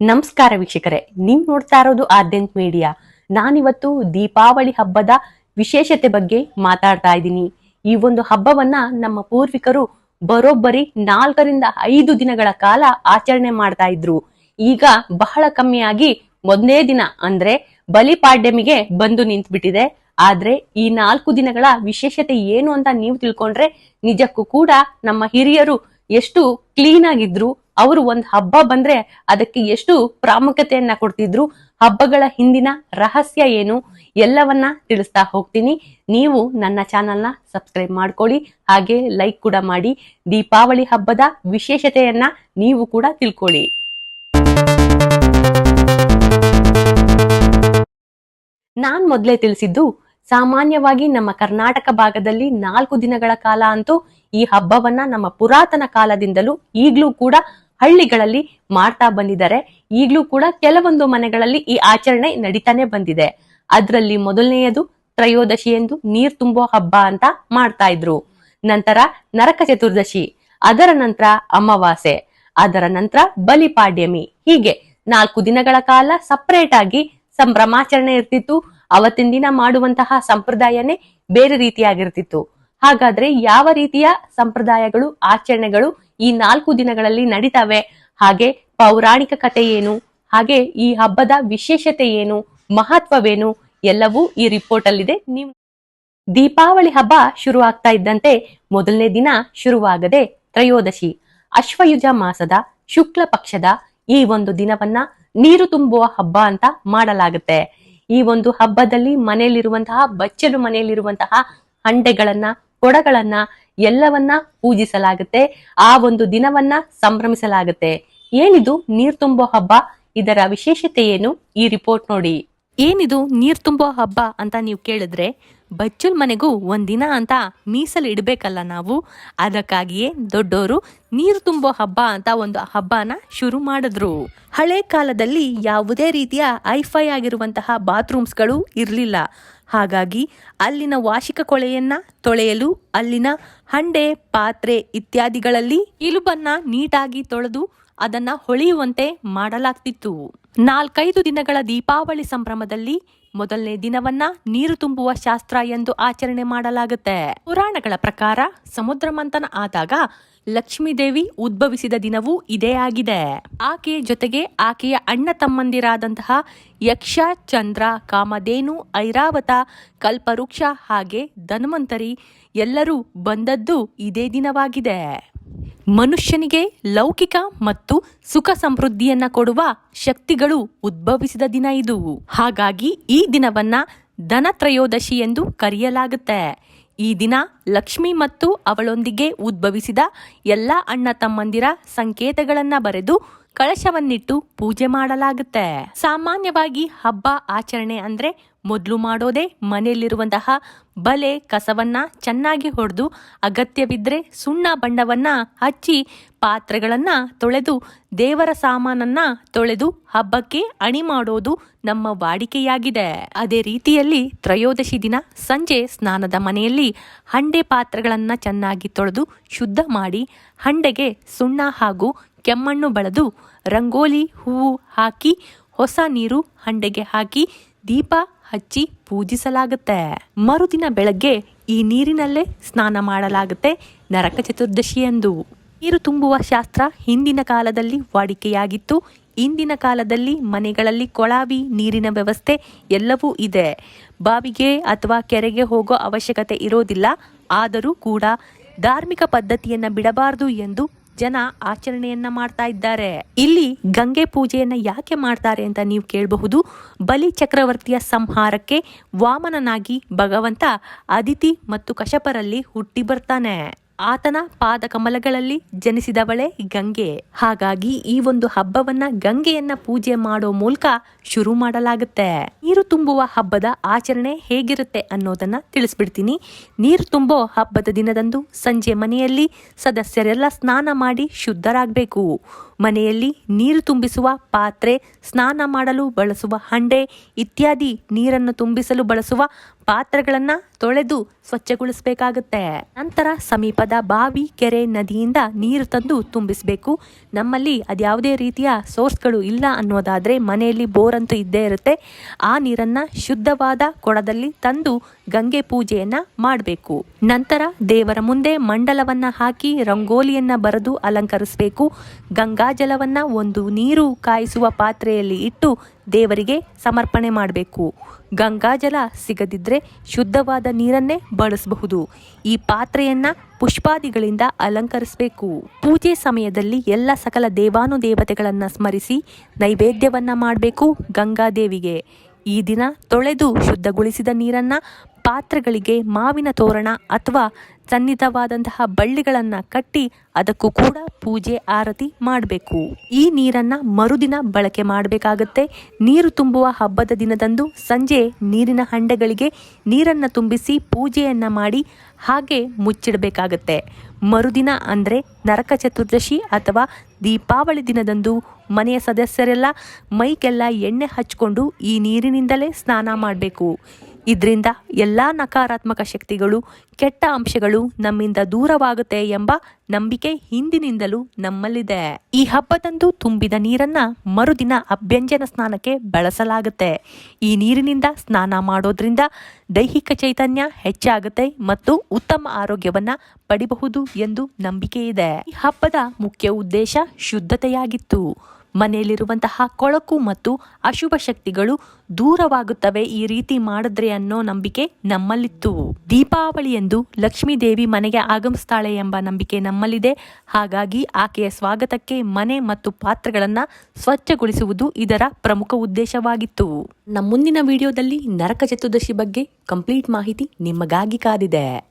ನಮಸ್ಕಾರ ವೀಕ್ಷಕರೇ, ನೀವು ನೋಡ್ತಾ ಇರೋದು ಆದ್ಯಂತ್ ಮೀಡಿಯಾ. ನಾನಿವತ್ತು ದೀಪಾವಳಿ ಹಬ್ಬದ ವಿಶೇಷತೆ ಬಗ್ಗೆ ಮಾತಾಡ್ತಾ ಇದ್ದೀನಿ. ಈ ಒಂದು ಹಬ್ಬವನ್ನ ನಮ್ಮ ಪೂರ್ವಿಕರು ಬರೋಬ್ಬರಿ ನಾಲ್ಕರಿಂದ ಐದು ದಿನಗಳ ಕಾಲ ಆಚರಣೆ ಮಾಡ್ತಾ ಇದ್ರು. ಈಗ ಬಹಳ ಕಮ್ಮಿಯಾಗಿ ಒಂದೇ ದಿನ ಅಂದ್ರೆ ಬಲಿಪಾಡ್ಯಮಿಗೆ ಬಂದು ನಿಂತ್ಬಿಟ್ಟಿದೆ. ಆದ್ರೆ ಈ ನಾಲ್ಕು ದಿನಗಳ ವಿಶೇಷತೆ ಏನು ಅಂತ ನೀವು ತಿಳ್ಕೊಂಡ್ರೆ ನಿಜಕ್ಕೂ ಕೂಡ ನಮ್ಮ ಹಿರಿಯರು ಎಷ್ಟು ಕ್ಲೀನ್ ಆಗಿದ್ರು, ಅವರು ಒಂದ್ ಹಬ್ಬ ಬಂದ್ರೆ ಅದಕ್ಕೆ ಎಷ್ಟು ಪ್ರಾಮುಖ್ಯತೆಯನ್ನ ಕೊಡ್ತಿದ್ರು, ಹಬ್ಬಗಳ ಹಿಂದಿನ ರಹಸ್ಯ ಏನು, ಎಲ್ಲವನ್ನ ತಿಳಿಸ್ತಾ ಹೋಗ್ತೀನಿ. ನೀವು ನನ್ನ ಚಾನಲ್ನ ಸಬ್ಸ್ಕ್ರೈಬ್ ಮಾಡ್ಕೊಳ್ಳಿ, ಹಾಗೆ ಲೈಕ್ ಕೂಡ ಮಾಡಿ. ದೀಪಾವಳಿ ಹಬ್ಬದ ವಿಶೇಷತೆಯನ್ನ ನೀವು ಕೂಡ ತಿಳ್ಕೊಳ್ಳಿ. ನಾನ್ ಮೊದಲೇ ತಿಳಿಸಿದ್ದು, ಸಾಮಾನ್ಯವಾಗಿ ನಮ್ಮ ಕರ್ನಾಟಕ ಭಾಗದಲ್ಲಿ ನಾಲ್ಕು ದಿನಗಳ ಕಾಲ ಅಂತೂ ಈ ಹಬ್ಬವನ್ನ ನಮ್ಮ ಪುರಾತನ ಕಾಲದಿಂದಲೂ ಈಗ್ಲೂ ಕೂಡ ಹಳ್ಳಿಗಳಲ್ಲಿ ಮಾಡ್ತಾ ಬಂದಿದ್ದಾರೆ. ಈಗ್ಲೂ ಕೂಡ ಕೆಲವೊಂದು ಮನೆಗಳಲ್ಲಿ ಈ ಆಚರಣೆ ನಡೀತಾನೆ ಬಂದಿದೆ. ಅದ್ರಲ್ಲಿ ಮೊದಲನೆಯದು ತ್ರಯೋದಶಿ ಎಂದು ನೀರ್ ತುಂಬೋ ಹಬ್ಬ ಅಂತ ಮಾಡ್ತಾ ಇದ್ರು. ನಂತರ ನರಕ ಚತುರ್ದಶಿ, ಅದರ ನಂತರ ಅಮಾವಾಸೆ ಅದರ ನಂತರ ಬಲಿಪಾಡ್ಯಮಿ ಹೀಗೆ ನಾಲ್ಕು ದಿನಗಳ ಕಾಲ ಸಪರೇಟ್ ಆಗಿ ಸಂಭ್ರಮಾಚರಣೆ ಇರ್ತಿತ್ತು. ಅವತ್ತಿನ ದಿನ ಮಾಡುವಂತಹ ಸಂಪ್ರದಾಯನೇ ಬೇರೆ ರೀತಿಯಾಗಿರ್ತಿತ್ತು. ಹಾಗಾದ್ರೆ ಯಾವ ರೀತಿಯ ಸಂಪ್ರದಾಯಗಳು, ಆಚರಣೆಗಳು ಈ ನಾಲ್ಕು ದಿನಗಳಲ್ಲಿ ನಡೀತವೆ? ಹಾಗೆ ಪೌರಾಣಿಕ ಕಥೆ ಏನು? ಹಾಗೆ ಈ ಹಬ್ಬದ ವಿಶೇಷತೆ ಏನು? ಮಹತ್ವವೇನು? ಎಲ್ಲವೂ ಈ ರಿಪೋರ್ಟ್ ಅಲ್ಲಿದೆ ನೀವು ದೀಪಾವಳಿ ಹಬ್ಬ ಶುರು ಆಗ್ತಾ ಇದ್ದಂತೆ ಮೊದಲನೇ ದಿನ ಶುರುವಾಗದೆ ತ್ರಯೋದಶಿ, ಅಶ್ವಯುಜ ಮಾಸದ ಶುಕ್ಲ ಪಕ್ಷದ ಈ ಒಂದು ದಿನವನ್ನ ನೀರು ತುಂಬುವ ಹಬ್ಬ ಅಂತ ಮಾಡಲಾಗುತ್ತೆ. ಈ ಒಂದು ಹಬ್ಬದಲ್ಲಿ ಮನೆಯಲ್ಲಿರುವಂತಹ, ಬಚ್ಚಲು ಮನೆಯಲ್ಲಿರುವಂತಹ ಹಂಡೆಗಳನ್ನ ಕೊಡಗಳನ್ನ ಎಲ್ಲವನ್ನ ಪೂಜಿಸಲಾಗುತ್ತೆ. ಆ ಒಂದು ದಿನವನ್ನ ಸಂಭ್ರಮಿಸಲಾಗುತ್ತೆ. ಏನಿದು ನೀರ್ ತುಂಬೋ ಹಬ್ಬ? ಇದರ ವಿಶೇಷತೆ ಏನು? ಈ ರಿಪೋರ್ಟ್ ನೋಡಿ. ಏನಿದು ನೀರ್ ತುಂಬೋ ಹಬ್ಬ ಅಂತ ನೀವು ಕೇಳಿದ್ರೆ, ಬಚ್ಚಲ್ ಮನೆಗೂ ಒಂದಿನ ಅಂತ ಮೀಸಲು ಇಡಬೇಕಲ್ಲ ನಾವು. ಅದಕ್ಕಾಗಿಯೇ ದೊಡ್ಡೋರು ನೀರು ತುಂಬೋ ಹಬ್ಬ ಅಂತ ಒಂದು ಹಬ್ಬನ ಶುರು ಮಾಡಿದ್ರು. ಹಳೆ ಕಾಲದಲ್ಲಿ ಯಾವುದೇ ರೀತಿಯ ಐಫೈ ಆಗಿರುವಂತಹ ಬಾತ್ರೂಮ್ಸ್ಗಳು ಇರಲಿಲ್ಲ. ಹಾಗಾಗಿ ಅಲ್ಲಿನ ವಾರ್ಷಿಕ ಕೊಳೆಯನ್ನ ತೊಳೆಯಲು ಅಲ್ಲಿನ ಹಂಡೆ, ಪಾತ್ರೆ ಇತ್ಯಾದಿಗಳಲ್ಲಿ ಇಲುಬನ್ನ ನೀಟಾಗಿ ತೊಳೆದು ಅದನ್ನ ಹೊಳೆಯುವಂತೆ ಮಾಡಲಾಗ್ತಿತ್ತು. ನಾಲ್ಕೈದು ದಿನಗಳ ದೀಪಾವಳಿ ಸಂಭ್ರಮದಲ್ಲಿ ಮೊದಲನೇ ದಿನವನ್ನ ನೀರು ತುಂಬುವ ಶಾಸ್ತ್ರ ಎಂದು ಆಚರಣೆ ಮಾಡಲಾಗುತ್ತೆ. ಪುರಾಣಗಳ ಪ್ರಕಾರ ಸಮುದ್ರ ಮಂಥನ ಆದಾಗ ಲಕ್ಷ್ಮೀದೇವಿ ಉದ್ಭವಿಸಿದ ದಿನವೂ ಇದೇ ಆಗಿದೆ. ಆಕೆಯ ಜೊತೆಗೆ ಆಕೆಯ ಅಣ್ಣ ತಮ್ಮಂದಿರಾದಂತಹ ಯಕ್ಷ, ಚಂದ್ರ, ಕಾಮಧೇನು, ಐರಾವತ, ಕಲ್ಪವೃಕ್ಷ ಹಾಗೆ ಧನ್ವಂತರಿ ಎಲ್ಲರೂ ಬಂದದ್ದು ಇದೇ ದಿನವಾಗಿದೆ. ಮನುಷ್ಯನಿಗೆ ಲೌಕಿಕ ಮತ್ತು ಸುಖ ಸಮೃದ್ಧಿಯನ್ನ ಕೊಡುವ ಶಕ್ತಿಗಳು ಉದ್ಭವಿಸಿದ ದಿನ ಇದು. ಹಾಗಾಗಿ ಈ ದಿನವನ್ನ ಧನತ್ರಯೋದಶಿ ಎಂದು ಕರೆಯಲಾಗುತ್ತೆ. ಈ ದಿನ ಲಕ್ಷ್ಮಿ ಮತ್ತು ಅವಳೊಂದಿಗೆ ಉದ್ಭವಿಸಿದ ಎಲ್ಲ ಅಣ್ಣ ತಮ್ಮಂದಿರ ಸಂಕೇತಗಳನ್ನ ಬರೆದು ಕಳಶವನ್ನಿಟ್ಟು ಪೂಜೆ ಮಾಡಲಾಗುತ್ತೆ. ಸಾಮಾನ್ಯವಾಗಿ ಹಬ್ಬ ಆಚರಣೆ ಅಂದ್ರೆ ಮೊದಲು ಮಾಡೋದೇ ಮನೆಯಲ್ಲಿರುವಂತಹ ಬಲೆ ಕಸವನ್ನ ಚೆನ್ನಾಗಿ ಹೊಡೆದು ಅಗತ್ಯವಿದ್ರೆ ಸುಣ್ಣ ಬಣ್ಣವನ್ನ ಹಚ್ಚಿ ಪಾತ್ರೆಗಳನ್ನ ತೊಳೆದು ದೇವರ ಸಾಮಾನನ್ನ ತೊಳೆದು ಹಬ್ಬಕ್ಕೆ ಅಣಿ ಮಾಡೋದು ನಮ್ಮ ವಾಡಿಕೆಯಾಗಿದೆ. ಅದೇ ರೀತಿಯಲ್ಲಿ ತ್ರಯೋದಶಿ ದಿನ ಸಂಜೆ ಸ್ನಾನದ ಮನೆಯಲ್ಲಿ ಹಂಡೆ ಪಾತ್ರೆಗಳನ್ನ ಚೆನ್ನಾಗಿ ತೊಳೆದು ಶುದ್ಧ ಮಾಡಿ ಹಂಡೆಗೆ ಸುಣ್ಣ ಹಾಗೂ ಕೆಮ್ಮಣ್ಣು ಬಳದು ರಂಗೋಲಿ, ಹೂವು ಹಾಕಿ ಹೊಸ ನೀರು ಹಂಡೆಗೆ ಹಾಕಿ ದೀಪ ಹಚ್ಚಿ ಪೂಜಿಸಲಾಗುತ್ತೆ. ಮರುದಿನ ಬೆಳಗ್ಗೆ ಈ ನೀರಿನಲ್ಲೇ ಸ್ನಾನ ಮಾಡಲಾಗುತ್ತೆ ನರಕ ಚತುರ್ದಶಿ ಎಂದು ನೀರು ತುಂಬುವ ಶಾಸ್ತ್ರ ಹಿಂದಿನ ಕಾಲದಲ್ಲಿ ವಾಡಿಕೆಯಾಗಿತ್ತು. ಇಂದಿನ ಕಾಲದಲ್ಲಿ ಮನೆಗಳಲ್ಲಿ ಕೊಳಾವಿ ನೀರಿನ ವ್ಯವಸ್ಥೆ ಎಲ್ಲವೂ ಇದೆ. ಬಾವಿಗೆ ಅಥವಾ ಕೆರೆಗೆ ಹೋಗೋ ಅವಶ್ಯಕತೆ ಇರೋದಿಲ್ಲ. ಆದರೂ ಕೂಡ ಧಾರ್ಮಿಕ ಪದ್ಧತಿಯನ್ನು ಬಿಡಬಾರದು ಎಂದು ಜನ ಆಚರಣೆಯನ್ನ ಮಾಡ್ತಾ ಇದ್ದಾರೆ. ಇಲ್ಲಿ ಗಂಗೆ ಪೂಜೆಯನ್ನ ಯಾಕೆ ಮಾಡ್ತಾರೆ ಅಂತ ನೀವು ಕೇಳಬಹುದು. ಬಲಿ ಚಕ್ರವರ್ತಿಯ ಸಂಹಾರಕ್ಕೆ ವಾಮನನಾಗಿ ಭಗವಂತ ಅದಿತಿ ಮತ್ತು ಕಶಪರಲ್ಲಿ ಹುಟ್ಟಿ ಬರ್ತಾನೆ. ಆತನ ಪಾದ ಕಮಲಗಳಲ್ಲಿ ಜನಿಸಿದವಳೆ ಗಂಗೆ. ಹಾಗಾಗಿ ಈ ಒಂದು ಹಬ್ಬವನ್ನ ಗಂಗೆಯನ್ನ ಪೂಜೆ ಮಾಡೋ ಮೂಲಕ ಶುರು ಮಾಡಲಾಗುತ್ತೆ. ನೀರು ತುಂಬುವ ಹಬ್ಬದ ಆಚರಣೆ ಹೇಗಿರುತ್ತೆ ಅನ್ನೋದನ್ನ ತಿಳಿಸ್ಬಿಡ್ತೀನಿ. ನೀರು ತುಂಬೋ ಹಬ್ಬದ ದಿನದಂದು ಸಂಜೆ ಮನೆಯಲ್ಲಿ ಸದಸ್ಯರೆಲ್ಲ ಸ್ನಾನ ಮಾಡಿ ಶುದ್ಧರಾಗಬೇಕು. ಮನೆಯಲ್ಲಿ ನೀರು ತುಂಬಿಸುವ ಪಾತ್ರೆ, ಸ್ನಾನ ಮಾಡಲು ಬಳಸುವ ಹಂಡೆ ಇತ್ಯಾದಿ ನೀರನ್ನು ತುಂಬಿಸಲು ಬಳಸುವ ಪಾತ್ರೆಗಳನ್ನ ತೊಳೆದು ಸ್ವಚ್ಛಗೊಳಿಸಬೇಕಾಗುತ್ತೆ. ನಂತರ ಸಮೀಪದ ಬಾವಿ, ಕೆರೆ, ನದಿಯಿಂದ ನೀರು ತಂದು ತುಂಬಿಸಬೇಕು. ನಮ್ಮಲ್ಲಿ ಅದ್ಯಾವುದೇ ರೀತಿಯ ಸೋರ್ಸ್ಗಳು ಇಲ್ಲ ಅನ್ನೋದಾದರೆ ಮನೆಯಲ್ಲಿ ಬೋರ್ ಅಂತೂ ಇದ್ದೇ ಇರುತ್ತೆ. ಆ ನೀರನ್ನ ಶುದ್ಧವಾದ ಕೊಡದಲ್ಲಿ ತಂದು ಗಂಗೆ ಪೂಜೆಯನ್ನು ಮಾಡಬೇಕು. ನಂತರ ದೇವರ ಮುಂದೆ ಮಂಡಲವನ್ನ ಹಾಕಿ ರಂಗೋಲಿಯನ್ನ ಬರೆದು ಅಲಂಕರಿಸಬೇಕು. ಗಂಗಾಜಲವನ್ನು ಒಂದು ನೀರು ಕಾಯಿಸುವ ಪಾತ್ರೆಯಲ್ಲಿ ಇಟ್ಟು ದೇವರಿಗೆ ಸಮರ್ಪಣೆ ಮಾಡಬೇಕು. ಗಂಗಾಜಲ ಸಿಗದಿದ್ದರೆ ಶುದ್ಧವಾದ ನೀರನ್ನೇ ಬಳಸಬಹುದು. ಈ ಪಾತ್ರೆಯನ್ನ ಪುಷ್ಪಾದಿಗಳಿಂದ ಅಲಂಕರಿಸಬೇಕು. ಪೂಜೆ ಸಮಯದಲ್ಲಿ ಎಲ್ಲ ಸಕಲ ದೇವಾನುದೇವತೆಗಳನ್ನು ಸ್ಮರಿಸಿ ನೈವೇದ್ಯವನ್ನ ಮಾಡಬೇಕು ಗಂಗಾದೇವಿಗೆ ಈ ದಿನ ತೊಳೆದು ಶುದ್ಧಗೊಳಿಸಿದ ನೀರನ್ನ ಪಾತ್ರೆಗಳಿಗೆ ಮಾವಿನ ತೋರಣ ಅಥವಾ ಸನ್ನಿಧವಾದಂತಹ ಬಳ್ಳಿಗಳನ್ನು ಕಟ್ಟಿ ಅದಕ್ಕೂ ಕೂಡ ಪೂಜೆ, ಆರತಿ ಮಾಡಬೇಕು. ಈ ನೀರನ್ನ ಮರುದಿನ ಬಳಕೆ ಮಾಡಬೇಕಾಗತ್ತೆ. ನೀರು ತುಂಬುವ ಹಬ್ಬದ ದಿನದಂದು ಸಂಜೆ ನೀರಿನ ಹಂಡೆಗಳಿಗೆ ನೀರನ್ನ ತುಂಬಿಸಿ ಪೂಜೆಯನ್ನು ಮಾಡಿ ಹಾಗೆ ಮುಚ್ಚಿಡಬೇಕಾಗತ್ತೆ. ಮರುದಿನ ಅಂದ್ರೆ ನರಕ ಚತುರ್ದಶಿ ಅಥವಾ ದೀಪಾವಳಿ ದಿನದಂದು ಮನೆಯ ಸದಸ್ಯರೆಲ್ಲ ಮೈಗೆಲ್ಲ ಎಣ್ಣೆ ಹಚ್ಕೊಂಡು ಈ ನೀರಿನಿಂದಲೇ ಸ್ನಾನ ಮಾಡಬೇಕು. ಇದರಿಂದ ಎಲ್ಲ ನಕಾರಾತ್ಮಕ ಶಕ್ತಿಗಳು, ಕೆಟ್ಟ ಅಂಶಗಳು ನಮ್ಮಿಂದ ದೂರವಾಗುತ್ತೆ ಎಂಬ ನಂಬಿಕೆ ಹಿಂದಿನಿಂದಲೂ ನಮ್ಮಲ್ಲಿದೆ. ಈ ಹಬ್ಬದಂದು ತುಂಬಿದ ನೀರನ್ನ ಮರುದಿನ ಅಭ್ಯಂಜನ ಸ್ನಾನಕ್ಕೆ ಬಳಸಲಾಗುತ್ತೆ. ಈ ನೀರಿನಿಂದ ಸ್ನಾನ ಮಾಡೋದ್ರಿಂದ ದೈಹಿಕ ಚೈತನ್ಯ ಹೆಚ್ಚಾಗುತ್ತೆ ಮತ್ತು ಉತ್ತಮ ಆರೋಗ್ಯವನ್ನ ಪಡಿಬಹುದು ಎಂದು ನಂಬಿಕೆ ಇದೆ ಈ ಹಬ್ಬದ ಮುಖ್ಯ ಉದ್ದೇಶ ಶುದ್ಧತೆಯಾಗಿತ್ತು. ಮನೆಯಲ್ಲಿರುವಂತಹ ಕೊಳಕು ಮತ್ತು ಅಶುಭ ಶಕ್ತಿಗಳು ದೂರವಾಗುತ್ತವೆ. ಈ ರೀತಿ ಮಾಡಿದ್ರೆ ಅನ್ನೋ ನಂಬಿಕೆ ನಮ್ಮಲ್ಲಿತ್ತು. ದೀಪಾವಳಿಯಂದು ಲಕ್ಷ್ಮೀ ದೇವಿ ಮನೆಗೆ ಆಗಮಿಸ್ತಾಳೆ ಎಂಬ ನಂಬಿಕೆ ನಮ್ಮಲ್ಲಿದೆ. ಹಾಗಾಗಿ ಆಕೆಯ ಸ್ವಾಗತಕ್ಕೆ ಮನೆ ಮತ್ತು ಪಾತ್ರಗಳನ್ನು ಸ್ವಚ್ಛಗೊಳಿಸುವುದು ಇದರ ಪ್ರಮುಖ ಉದ್ದೇಶವಾಗಿತ್ತು. ನಮ್ಮ ಮುಂದಿನ ವಿಡಿಯೋದಲ್ಲಿ ನರಕ ಚತುರ್ದಶಿ ಬಗ್ಗೆ ಕಂಪ್ಲೀಟ್ ಮಾಹಿತಿ ನಿಮಗಾಗಿ ಕಾದಿದೆ.